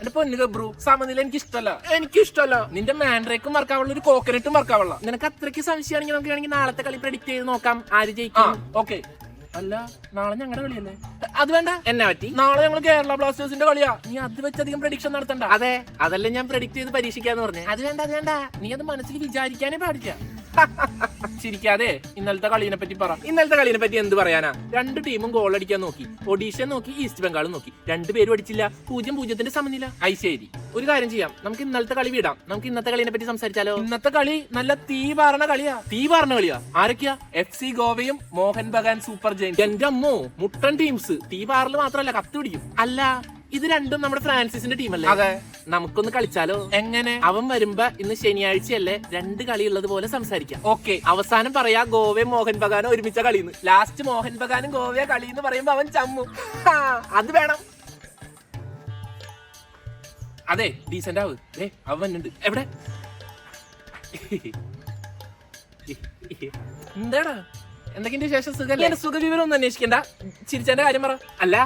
എന്റെ പൊന്നു ഗബ്രു സമനില എനിക്ക് ഇഷ്ടമല്ല എനിക്ക് ഇഷ്ടമല്ല നിന്റെ മാൻഡ്രേക്കും മറക്കാവുള്ള ഒരു കോക്കനട്ടും മറക്കാവുള്ള. നിനക്ക് അത്രയ്ക്ക് സംശയമാണെങ്കിൽ നമുക്ക് വേണമെങ്കിൽ നാളത്തെ കളി പ്രഡിക്റ്റ് ചെയ്ത് നോക്കാം ആര് ജയിക്കും. ഓക്കെ അല്ല നാളെ ഞങ്ങളുടെ കളിയല്ലേ? അത് വേണ്ട. എന്നെ പറ്റി? നാളെ ഞങ്ങൾ കേരള ബ്ലാസ്റ്റേഴ്സിന്റെ കളിയാ. നീ അത് വെച്ച് അധികം പ്രഡിക്ഷൻ നടത്തണ്ട. അതെ അതല്ലേ ഞാൻ പ്രഡിക്റ്റ് ചെയ്ത് പരീക്ഷിക്കാന്ന് പറഞ്ഞു. അത് വേണ്ട അത് വേണ്ട. നീ അത് മനസ്സിൽ വിചാരിക്കാനേ പാടില്ല. ചിരിക്കാതെ ഇന്നലത്തെ കളിനെ പറ്റി പറ. ഇന്നലത്തെ കളിനെ പറ്റി എന്ത് പറയാനാ? രണ്ട് ടീമും ഗോൾ അടിക്കാൻ നോക്കി. ഒഡീഷ നോക്കി ഈസ്റ്റ് ബംഗാളും നോക്കി. രണ്ടുപേരും അടിച്ചില്ല. പൂജ്യം പൂജ്യത്തിന്റെ സമനില. ഐശ്ശേരി ഒരു കാര്യം ചെയ്യാം. നമുക്ക് ഇന്നലത്തെ കളി വിടാം. നമുക്ക് ഇന്നത്തെ കളിനെ പറ്റി സംസാരിച്ചാലോ? ഇന്നത്തെ കളി നല്ല തീ പാറണ കളിയാ. തീ പാറണ കളിയാ. ആരൊക്കെയാ? എഫ് സി ഗോവയും മോഹൻ ബഗാൻ സൂപ്പർ ജയന്റ് എന്റെ അമ്മോ മുട്ടൻ ടീംസ് തീ പാറൽ മാത്രല്ല കത്ത് പിടിക്കും. അല്ല ഇത് രണ്ടും നമ്മുടെ ഫ്രാൻസിസിന്റെ ടീമല്ലേ? അതെ. നമുക്കൊന്ന് കളിച്ചാലോ? എങ്ങനെ? അവൻ വരുമ്പോ ഇന്ന് ശനിയാഴ്ചയല്ലേ രണ്ട് കളി ഉള്ളത് പോലെ സംസാരിക്കാം. ഓക്കെ. അവസാനം പറയാ ഗോവയും മോഹൻ ബഗാനും ഒരുമിച്ച കളിന്ന്. ലാസ്റ്റ് മോഹൻ ബഗാനും ഗോവയെ കളി എന്ന് പറയുമ്പോ അവൻ ചമ്മു. ഹാ, അത് വേണം. അതെ ഡീസന്റ് ആവ്. ഏ അവൻ ഉണ്ട് എവിടെ? എന്താടാ? എന്തൊക്കെയുണ്ട് ശേഷം സുഖല്ലേ? എന്റെ സുഖവിവരം ഒന്നും അന്വേഷിക്കണ്ട. ചിരിച്ചാന്റെ കാര്യം പറ. അല്ല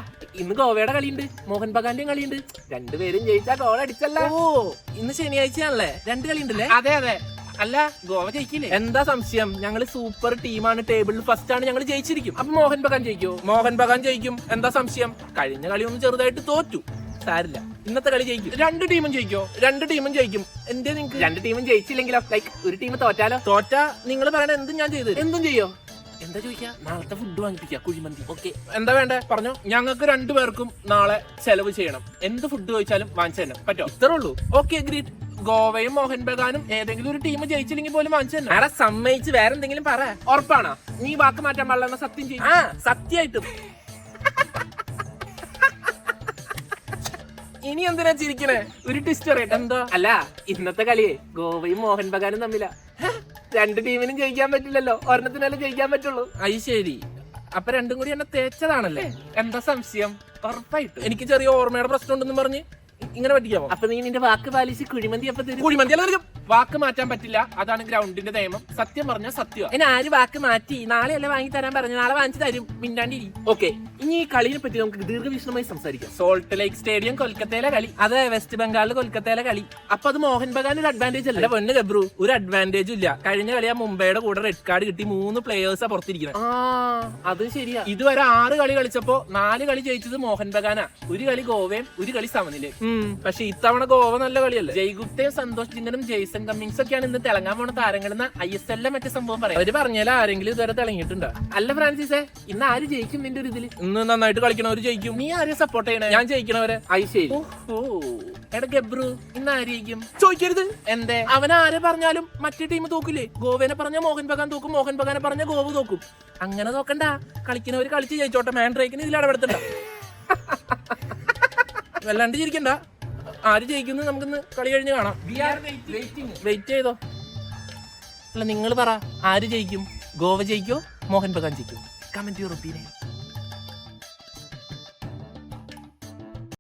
ഇന്ന് ഗോവയുടെ കളിയുണ്ട്. മോഹൻ ബഗാന്റെയും കളിയുണ്ട്. രണ്ടുപേരും ജയിച്ചാ ഗോൾ അടിച്ചല്ല. ഓ. ഇന്ന് ശനിയാഴ്ചയാണല്ലേ? രണ്ട് കളിയുണ്ടല്ലേ? അതെ അതെ. അല്ല ഗോവ ജയിക്കില്ലേ? എന്താ സംശയം? ഞങ്ങൾ സൂപ്പർ ടീമാണ്. ടേബിളിൽ ഫസ്റ്റ് ആണ് ഞങ്ങൾ ജയിച്ചിരിക്കും. അപ്പൊ മോഹൻ ബഗാൻ ജയിക്കോ? മോഹൻ ബഗാൻ ജയിക്കും. എന്താ സംശയം? കഴിഞ്ഞ കളി ഒന്ന് ചെറുതായിട്ട് തോറ്റു. സാരില്ല. ഇന്നത്തെ കളി ജയിക്കും. രണ്ട് ടീമും ജയിക്കോ? രണ്ട് ടീമും ജയിക്കും. എന്തേ നിങ്ങൾക്ക് രണ്ട് ടീമും ജയിച്ചില്ലെങ്കിലോ? ലൈക്ക് ഒരു ടീം തോറ്റാലോ? തോറ്റാ? നിങ്ങൾ പറയണ എന്തും ഞാൻ ചെയ്തു എന്തും ചെയ്യോ? എന്താ ചോദിക്കാ? നാളത്തെ ഫുഡ് വാങ്ങിപ്പിക്കാം കുഴിമന്തി. ഓക്കെ എന്താ വേണ്ടേ? പറഞ്ഞു. ഞങ്ങൾക്ക് രണ്ടുപേർക്കും നാളെ ചെലവ് ചെയ്യണം. എന്ത് ഫുഡ് ചോദിച്ചാലും വാങ്ങിച്ചു തന്നെ പറ്റോ? ഇത്രേ ഉള്ളൂ. ഓക്കെ ഗ്രീറ്റ് ഗോവയും മോഹൻ ബഗാനും ഏതെങ്കിലും ഒരു ടീം ജയിച്ചില്ലെങ്കിൽ പോലും വാങ്ങിച്ചു തന്നെ ആരാ സമ്മതിച്ച് വേറെ എന്തെങ്കിലും പറ. ഉറപ്പാണോ? നീ വാക്ക് മാറ്റാൻ പാടില്ല സത്യം ചെയ്യും. ആ സത്യമായിട്ടും. ഇനി എന്തിനാ ചിരിക്കണേ? ഒരു ട്വിസ്റ്റ് അറിയട്ടെ എന്തോ? അല്ല ഇന്നത്തെ കളിയെ ഗോവയും മോഹൻ ബഗാനും തമ്മിലാ. രണ്ട് ടീമിനും ജയിക്കാൻ പറ്റില്ലല്ലോ. ഒരെണ്ണത്തിനല്ലേ ജയിക്കാൻ പറ്റുള്ളൂ. അത് ശരി. അപ്പൊ രണ്ടും കൂടി എന്നെ തേച്ചതാണല്ലേ? എന്താ സംശയം? ഉറപ്പായിട്ടും. എനിക്ക് ചെറിയ ഓർമ്മയുടെ പ്രശ്നം ഉണ്ടെന്ന് പറഞ്ഞ് ഇങ്ങനെ പറ്റിക്കാവോ? അപ്പൊ നീ നിന്റെ വാക്ക് പാലിച്ച് കുഴിമന്തി അപ്പൊ കുഴിമന്തി അല്ല വാക്ക് മാറ്റാൻ പറ്റില്ല. അതാണ് ഗ്രൗണ്ടിന്റെ നിയമം. സത്യം പറഞ്ഞ സത്യം. ഇനി ആര് വാക്ക് മാറ്റി? നാളെ അല്ലേ വാങ്ങി തരാൻ പറഞ്ഞു നാളെ വാങ്ങിച്ചു തരും. മിണ്ടാണ്ടിരി. ഓക്കെ. ഇനി ഈ കളിയെ പറ്റി നമുക്ക് ദീർഘവീക്ഷണമായി സംസാരിക്കാം. സോൾട്ട് ലേക്ക് സ്റ്റേഡിയം കൊൽക്കത്തയിലെ കളി. അത് വെസ്റ്റ് ബംഗാളിൽ കൊൽക്കത്തയിലെ കളി. അപ്പൊ അത് മോഹൻ ബഗാൻ ഒരു അഡ്വാന്റേജ് അല്ല? പൊന്ന് ഗബ്രു ഒരു അഡ്വാന്റേജും ഇല്ല. കഴിഞ്ഞ കളി ആ മുംബൈയുടെ കൂടെ റെഡ് കാർഡ് കിട്ടി. മൂന്ന് പ്ലേയേഴ്സാ പുറത്തിരിക്കുന്നത് ആ അത് ശരിയാ. ഇതുവരെ ആറ് കളി കളിച്ചപ്പോ നാല് കളി ജയിച്ചത് മോഹൻ ബഗാനാ. ഒരു കളി ഗോവയും ഒരു കളി സമനിലയും. പക്ഷെ ഇത്തവണ ഗോവ നല്ല കളിയല്ലേ? ജയ്ഗുപ്തയും സന്തോഷ് ജിങ്കനും ജെയ്സൺ കമ്മിങ്സ് ഒക്കെയാണ് ഇന്ന് തിളങ്ങാൻ പോണ താരങ്ങളെന്ന ഐ എസ് എല്ലാം മറ്റേ സംഭവം പറയാം. അവർ പറഞ്ഞാൽ ആരെങ്കിലും ഇതുവരെ തിളങ്ങിയിട്ടുണ്ടോ? അല്ല ഫ്രാൻസിസേ ഇന്ന് ആര് ജയിക്കും നിന്റെ ഒരു ഇതിൽ? ഇന്ന് നന്നായിട്ട് കളിക്കണവര് ജയിക്കും. നീ ആരെ സപ്പോർട്ട് ചെയ്യണേ? ഞാൻ ജയിക്കണവരെ. ഐ ശരി. ഓ എടാ ഗബ്രു ഇന്ന് ആര് ജയിക്കും ചോദിക്കരുത്. എന്തേ? അവൻ ആരെ പറഞ്ഞാലും മറ്റേ ടീം തോക്കില്ലേ? ഗോവനെ പറഞ്ഞ മോഹൻ ബഗാൻ തോക്കും മോഹൻ ബഗാനെ പറഞ്ഞ ഗോവ് തോക്കും. അങ്ങനെ നോക്കണ്ട. കളിക്കുന്നവര് കളിച്ച് ജയിച്ചോട്ടെ. മാൻഡ്രേക്കിന് ഇതിൽ ഇടപെടുത്തണ്ട വല്ലാണ്ട് ചിരിക്കണ്ട. ആര് ജയിക്കുന്നു നമുക്കിന്ന് കളി കഴിഞ്ഞ് കാണാം. വെയിറ്റ് ചെയ്തോ. അല്ല നിങ്ങൾ പറ. ആര് ജയിക്കും? ഗോവ ജയിക്കോ? മോഹൻ ബഗാൻ ജയിക്കോ? Comment opinion